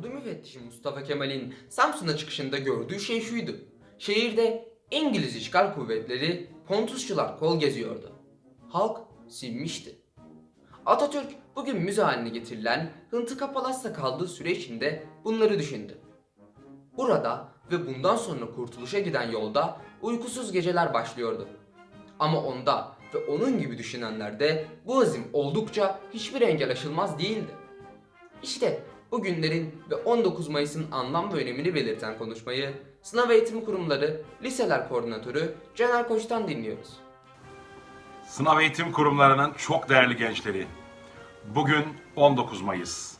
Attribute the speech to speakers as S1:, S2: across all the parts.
S1: Ordu müfettişi Mustafa Kemal'in Samsun'a çıkışında gördüğü şey şuydu. Şehirde İngiliz işgal kuvvetleri Pontusçular kol geziyordu. Halk sinmişti. Atatürk bugün müze haline getirilen Hıntıka Palas'ta kaldığı süre içinde bunları düşündü. Burada ve bundan sonra kurtuluşa giden yolda uykusuz geceler başlıyordu. Ama onda ve onun gibi düşünenlerde bu azim oldukça hiçbir engel aşılmaz değildi. İşte bu günlerin ve 19 Mayıs'ın anlam ve önemini belirten konuşmayı Sınav Eğitim Kurumları Liseler Koordinatörü Caner Koç'tan dinliyoruz.
S2: Sınav eğitim kurumlarının çok değerli gençleri. Bugün 19 Mayıs.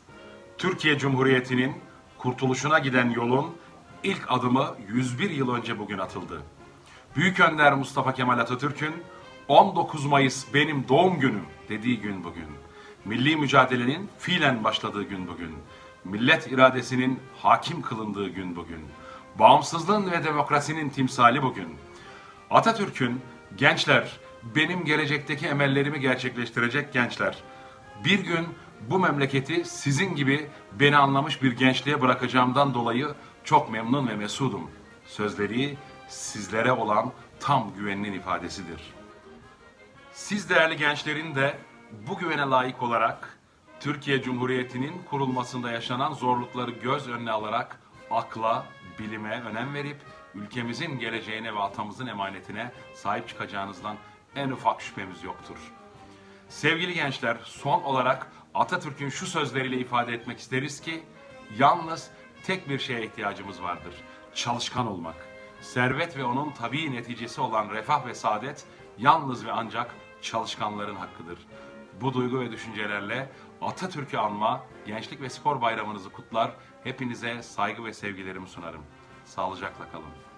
S2: Türkiye Cumhuriyeti'nin kurtuluşuna giden yolun ilk adımı 101 yıl önce bugün atıldı. Büyük Önder Mustafa Kemal Atatürk'ün 19 Mayıs benim doğum günüm dediği gün bugün. Milli mücadelenin fiilen başladığı gün bugün. Millet iradesinin hakim kılındığı gün bugün. Bağımsızlığın ve demokrasinin timsali bugün. Atatürk'ün gençler benim gelecekteki emellerimi gerçekleştirecek gençler. Bir gün bu memleketi sizin gibi beni anlamış bir gençliğe bırakacağımdan dolayı çok memnun ve mesudum. Sözleri sizlere olan tam güveninin ifadesidir. Siz değerli gençlerin de bu güvene layık olarak Türkiye Cumhuriyeti'nin kurulmasında yaşanan zorlukları göz önüne alarak akla, bilime önem verip ülkemizin geleceğine ve atamızın emanetine sahip çıkacağınızdan en ufak şüphemiz yoktur. Sevgili gençler, son olarak Atatürk'ün şu sözleriyle ifade etmek isteriz ki, yalnız tek bir şeye ihtiyacımız vardır. Çalışkan olmak. Servet ve onun tabii neticesi olan refah ve saadet yalnız ve ancak çalışkanların hakkıdır. Bu duygu ve düşüncelerle Atatürk'ü anma, Gençlik ve Spor Bayramınızı kutlar, hepinize saygı ve sevgilerimi sunarım. Sağlıcakla kalın.